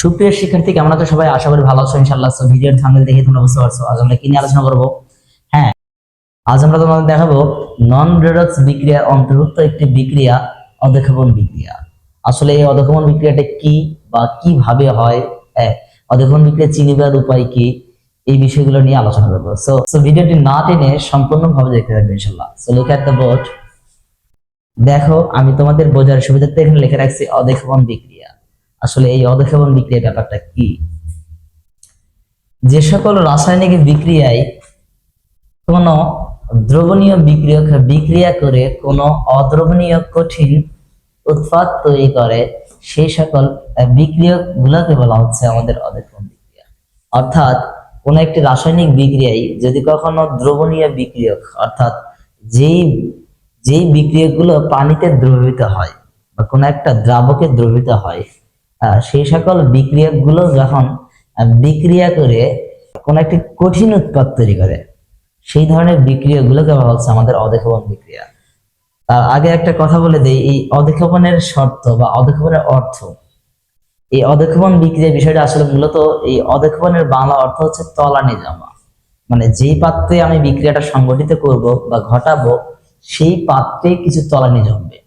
সুপ্রিয় শিক্ষার্থী কেমন আছো সবাই আশা করি ভালো আছো, ইনশাআল্লাহ। সো ভিডিওর থাম্বনেল দেখে তোমরা বুঝতে পারছ। আজ আমরা কি নিয়ে আলোচনা করব? হ্যাঁ আজ আমরা তোমাদের দেখাবো নন রেডক্স বিক্রিয়ার অন্তর্ভুক্ত একটি বিক্রিয়া অধক্ষেপণ বিক্রিয়া। আসলে এই অধক্ষেপণ বিক্রিয়াটা কি বা কীভাবে হয়? হ্যাঁ অধক্ষেপণ বিক্রিয়া চিনিবার উপায় কি? এই বিষয়গুলো নিয়ে আলোচনা করব। সো সো ভিডিওটি না টেনে সম্পূর্ণভাবে দেখতে থাকবে, ইনশাআল্লাহ। So look at the board. দেখো, আমি তোমাদের বোঝার সুবিধার্থে এখানে লিখে রাখছি অধক্ষেপণ বিক্রিয়া। আসলে এই অধক্ষেপণ বিক্রিয়া ব্যাপারটা কি? যে সকল রাসায়নিক বিক্রিয়ায় কোন দ্রবণীয় বিক্রিয়ক বিক্রিয়া করে কোন অদ্রবণীয় কঠিন উৎপাদ তৈরি করে, সেই সকল বিক্রিয়ক গুলোকে বলা হচ্ছে আমাদের অধক্ষেপণ বিক্রিয়া। অর্থাৎ কোন একটি রাসায়নিক বিক্রিয়ায় যদি কখনো দ্রবণীয় বিক্রিয়ক, অর্থাৎ যেই যেই বিক্রিয়কগুলো পানিতে দ্রবীভূত হয় বা কোনো একটা দ্রাবকে দ্রবীভূত হয় সেই সকল বিক্রিয়কগুলো যখন বিক্রিয়া করে কোন একটি কঠিন উৎপাদ তৈরি করে, সেই ধরনের বিক্রিয়াগুলোকে বলা হচ্ছে আমাদের অধক্ষেপণ বিক্রিয়া। তার আগে একটা কথা বলে দেই, এই অধক্ষেপণের শর্ত বা অধক্ষেপণের অর্থ। এই অধক্ষেপণ বিক্রিয়া বিষয়টা আসলে মূলত এই অধক্ষেপণের বাংলা অর্থ হচ্ছে তলানি জমা মানে যেই পাত্রে আমি বিক্রিয়াটা সংগঠিত করব বা ঘটাবো, সেই পাত্রে কিছু তলানি জমবে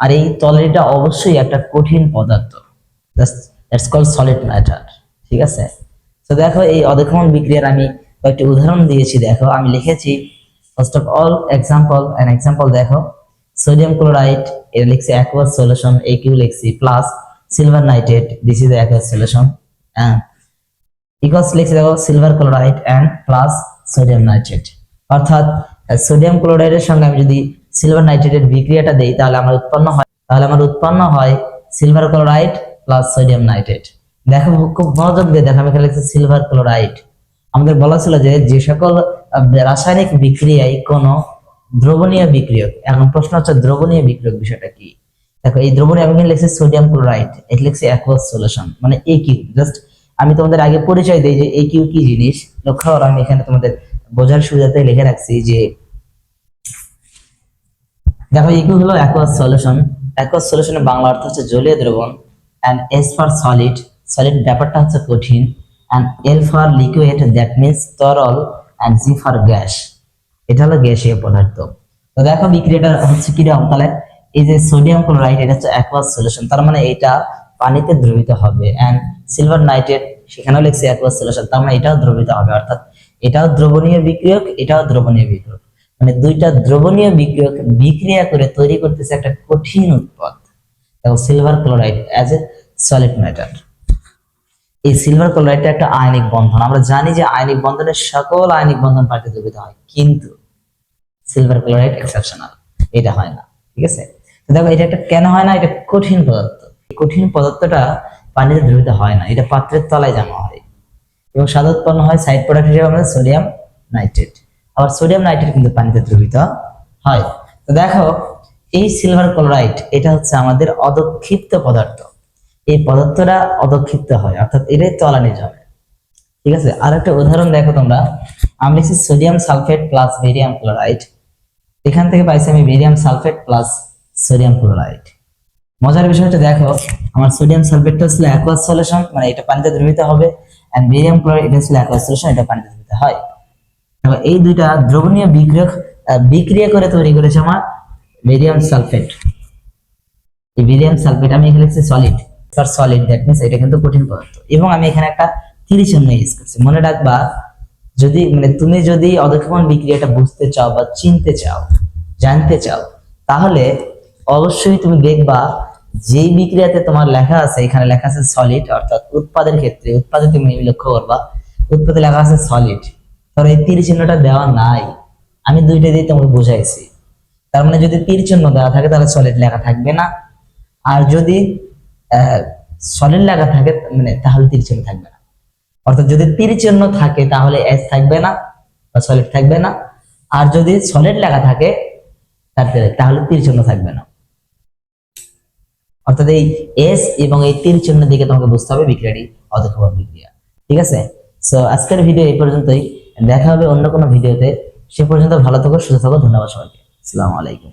আর এই তলানিটা অবশ্যই একটা কঠিন পদার্থ। দ্যাটস কল সলিড ম্যাটার ঠিক আছে? তো দেখো, এই অধক্ষেপণ বিক্রিয়ার আমি কয়েকটি উদাহরণ দিয়েছি। দেখো, আমি লিখেছি first of all example an example দেখো। সোডিয়াম ক্লোরাইড এটা লিখছি অ্যাকোয়াস সলিউশন এ কিউ লিখছি plus silver nitrate this is aqueous solution হ্যাঁ? ইকস লিখছি দেখো silver chloride and plus sodium nitrate অর্থাৎ সোডিয়াম ক্লোরাইডের সঙ্গে আমি যদি সিলভার নাইট্রেটের বিক্রিয়াটা দেই, তাহলে আমার উৎপন্ন হয়, তাহলে আমার উৎপন্ন হয় silver chloride plus sodium nitrate দেখো, খুব মনোযোগ দিয়ে দেখো, আমি এখানে লিখছি সিলভার ক্লোরাইড আমাদের বলা ছিল যে যে সকল রাসায়নিক বিক্রিয়ায় কোনো দ্রবণীয় বিক্রিয়ক, এখন প্রশ্ন হচ্ছে দ্রবণীয় বিক্রিয়ক বিষয়টা কি? দেখো, এই দ্রবণীয়, আমি এখানে লিখছি সোডিয়াম ক্লোরাইড এটা লিখছি অ্যাকোয়াস সলিউশন মানে এ কিউ জাস্ট আমি তোমাদের আগে পরিচয় দিই যে এ কিউ কি জিনিস? লক্ষ্য করো, আমি এখানে তোমাদের বোঝার সুবিধাতে লিখে রাখছি যে, দেখো এ কিউ হলো অ্যাকোয়াস সলিউশন অ্যাকোয়াস সলিউশনের বাংলা অর্থ হচ্ছে জলীয় দ্রবণ and S for solid solid ব্যাপারটা হচ্ছে কঠিন and L for liquid that means তরল অ্যান্ড জি ফর গ্যাস। এটা হলো গ্যাসীয় পদার্থ। তো দেখো বিক্রিয়াটা হচ্ছে কীরকম তাহলে এই যে সোডিয়াম ক্লোরাইড এটা হচ্ছে অ্যাকোয়াস সলিউশন তার মানে এটা পানিতে দ্রবীত হবে অ্যান্ড সিলভার নাইট্রেট সেখানেও লিখছে অ্যাকোয়াস সলিউশন তার মানে এটাও দ্রবীত হবে, অর্থাৎ এটাও দ্রবণীয় বিক্রিয়ক, এটাও দ্রবণীয় বিক্রিয়ক। মানে দুইটা দ্রবণীয় বিক্রিয়ক, বিক্রিয়া করে তৈরি করতেছে একটা কঠিন উৎপাদ। এবং silver chloride as a solid matter এই সিলভার ক্লোরাইডটা একটা আয়নিক বন্ধন। আমরা জানি যে আয়নিক বন্ধনের সকল আয়নিক বন্ধন পানিতে দ্রবীত হয়, কিন্তু সিলভার ক্লোরাইড এক্সেপশনাল এটা হয় না, ঠিক আছে? দেখো, এটা একটা কেন হয় না? এটা কঠিন পদার্থ। কঠিন পদার্থটা পানিতে দ্রবীত হয় না, এটা পাত্রের তলায় জমা হয়। এবং স্বাদ উৎপন্ন হয় সাইড প্রোডাক্ট হিসেবে আমাদের সোডিয়াম নাইট্রেট আবার সোডিয়াম নাইট্রেট কিন্তু পানিতে দ্রবীত হয়। তো দেখো এই সিলভার ক্লোরাইড এটা হচ্ছে আমাদের অদক্ষিপ্ত পদার্থ। এই পদার্থটা অদক্ষিপ্ত হয়, অর্থাৎ এটাই তলানি জমে ঠিক আছে? আর একটা উদাহরণ দেখো তোমরা। আমি লিখছি sodium sulphate plus barium chloride এখান থেকে পাইছি আমি barium sulphate plus sodium chloride মজার বিষয়টা দেখো, আমার সোডিয়াম সালফেটটা ছিল অ্যাকোয়াস সলিউশন মানে এটা পানিতে দ্রবীত হবে এন্ড বেরিয়াম ক্লোরাইড এটা ছিল অ্যাকোয়াস সলিউশন এটা পানিতে দ্রবীত হয়। এই দুইটা দ্রবণীয় বিক্রিয়ক বিক্রিয়া করে তৈরি করেছে আমার বেরিয়াম সালফেট এই বেরিয়াম সালফেট আমি এখানে লিখছি solid for solid that means এটা কিন্তু কঠিন পদার্থ। এবং আমি এখানে একটা তিরিশ চিহ্ন ইউজ করছি। মনে রাখবা, যদি মানে তুমি যদি অধক্ষেপণ বিক্রিয়াটা বুঝতে চাও বা চিনতে চাও, জানতে চাও, তাহলে অবশ্যই তুমি দেখবা, যেই বিক্রিয়াতে তোমার লেখা আছে, এখানে লেখা আছে সলিড অর্থাৎ উৎপাদের ক্ষেত্রে, উৎপাদে তুমি লক্ষ্য করবা, উৎপাদে লেখা আছে সলিড ধরো এই তীর চিহ্নটা দেওয়া নাই। আমি দুইটা দিয়ে তোমাকে বুঝাইছি। তার মানে যদি তীর চিহ্ন দেওয়া থাকে, তাহলে সলিড লেখা থাকবে না। আর যদি সলিড লেখা থাকে মানে তাহলে তীর চিহ্ন থাকবে না। অর্থাৎ যদি তীর চিহ্ন থাকে, তাহলে এস থাকবে না, বা সলিড থাকবে না। আর যদি সলিড লেখা থাকে তাহলে তীর চিহ্ন থাকবে না। অর্থাৎ এই এস এবং এই তীর চিহ্ন দিকে তোমাকে বুঝতে হবে বিক্রিয়াটি অধক্ষেপণ বিক্রিয়া ঠিক আছে? সো আজকের ভিডিও এই পর্যন্তই। দেখা হবে অন্য কোনো ভিডিওতে সে পর্যন্ত ভালো থাকো, সুস্থ থাকো, ধন্যবাদ সবাইকে। আসসালামু আলাইকুম।